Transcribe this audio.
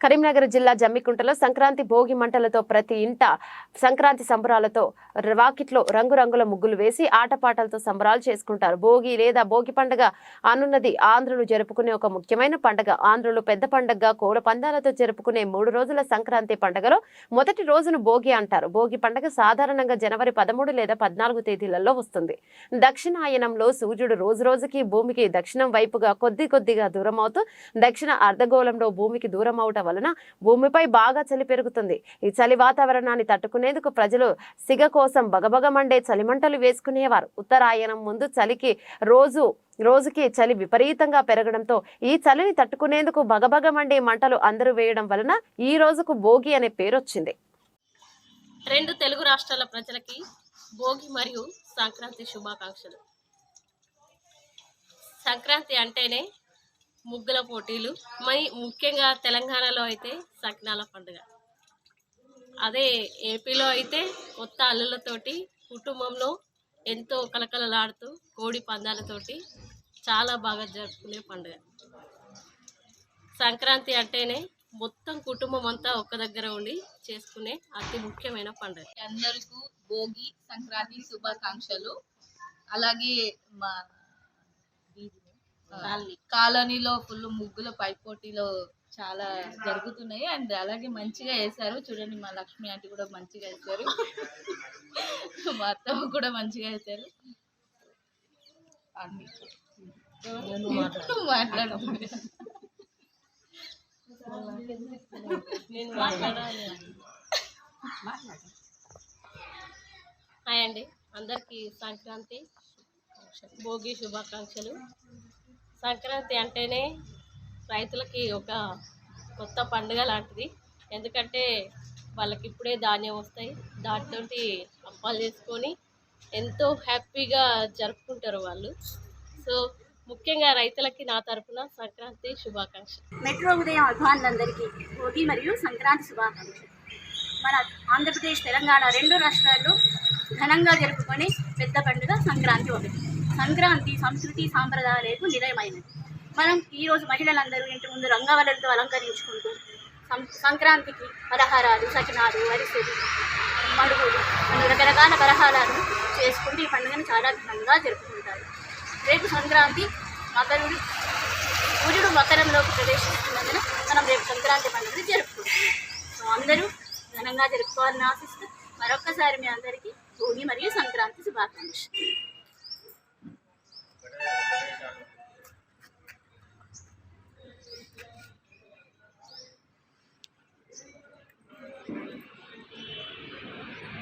కరీంనగర్ జిల్లా జమ్మికుంటలో సంక్రాంతి భోగి మంటలతో ప్రతి ఇంట సంక్రాంతి సంబరాలతో వాకిట్లో రంగురంగుల ముగ్గులు వేసి ఆటపాటలతో సంబరాలు చేసుకుంటారు. భోగి లేదా భోగి పండుగ అనున్నది ఆంధ్రులు జరుపుకునే ఒక ముఖ్యమైన పండుగ. ఆంధ్రులు పెద్ద పండుగగా కోల పందాలతో జరుపుకునే మూడు రోజుల సంక్రాంతి పండుగలో మొదటి రోజును భోగి అంటారు. భోగి పండుగ సాధారణంగా జనవరి పదమూడు లేదా పద్నాలుగు తేదీలలో వస్తుంది. దక్షిణాయనంలో సూర్యుడు రోజు రోజుకి భూమికి దక్షిణం వైపుగా కొద్ది కొద్దిగా దూరం అవుతూ దక్షిణ అర్ధగోళంలో భూమికి దూరం అవటం వలన భూమిపై బాగా చలి పెరుగుతుంది. ఈ చలి వాతావరణాన్ని తట్టుకునేందుకు ప్రజలు సిగ కోసం బగబగమండే చలిమంటలు వేసుకునేవారు. ఉత్తరాయణం ముందు చలికి రోజు రోజుకి చలి విపరీతంగా పెరగడంతో ఈ చలిని తట్టుకునేందుకు బగబగమండే మంటలు అందరూ వేయడం వలన ఈ రోజుకు భోగి అనే పేరు వచ్చింది రెండు తెలుగు రాష్ట్రాల ప్రజలకి భోగి మరియు సంక్రాంతి శుభాకాంక్షలు. సంక్రాంతి అంటేనే ముగ్గుల పోటీలు. మరి ముఖ్యంగా తెలంగాణలో అయితే సకినాల పండుగ. అదే ఏపీలో అయితే కొత్త అల్లులతోటి కుటుంబంలో ఎంతో కలకలలాడుతూ కోడి పందాలతోటి చాలా బాగా జరుపుకునే పండుగ. సంక్రాంతి అంటేనే మొత్తం కుటుంబం అంతా ఒక్క దగ్గర ఉండి చేసుకునే అతి ముఖ్యమైన పండుగ. అందరికీ భోగి సంక్రాంతి శుభాకాంక్షలు. అలాగే మా కాలనీలో ఫుల్ ముగ్గుల పైపోటీలో చాలా జరుగుతున్నాయి. అండ్ అలాగే మంచిగా వేశారు. చూడండి మా లక్ష్మి ఆంటీ కూడా మంచిగా వేశారు. మా అత్తమ్మ కూడా మంచిగా వేశారు. అన్ని. మాట్లాడుతుంది హాయ్ అండి. అందరికీ సంక్రాంతి భోగి శుభాకాంక్షలు. సంక్రాంతి అంటేనే రైతులకి ఒక కొత్త పండుగ లాంటిది. ఎందుకంటే వాళ్ళకి ఇప్పుడే ధాన్యం వస్తాయి. దాంతో అప్పాలు చేసుకొని ఎంతో హ్యాపీగా జరుపుకుంటారు వాళ్ళు. సో ముఖ్యంగా రైతులకి నా తరపున సంక్రాంతి శుభాకాంక్షలు. మెట్రో ఉదయం అభిమానులందరికీ భోగి మరియు సంక్రాంతి శుభాకాంక్షలు. మన ఆంధ్రప్రదేశ్ తెలంగాణ రెండు రాష్ట్రాల్లో ఘనంగా జరుపుకొని పెద్ద పండుగ సంక్రాంతి ఒకటి. సంక్రాంతి సంస్కృతి సాంప్రదాయాలకు నిలయమైనది. మనం ఈరోజు మహిళలందరూ ఇంటి ముందు రంగవల్లులతో అలంకరించుకుంటూ సం- సంక్రాంతికి పలహారాలు సకినాలు అరిసెలు మడుగులు అన్ని రకరకాల పలహారాలు చేసుకుంటూ ఈ పండుగను చాలా ఘనంగా జరుపుకుంటారు. రేపు సంక్రాంతి మకరుడు సూర్యుడు మకరంలోకి ప్రవేశిస్తున్నందున మనం రేపు సంక్రాంతి పండుగను జరుపుకుంటున్నాం సో అందరూ ఘనంగా జరుపుకోవాలని ఆశిస్తూ మరొక్కసారి మీ అందరికీ భూమి మరియు సంక్రాంతి శుభాకాంక్షలు.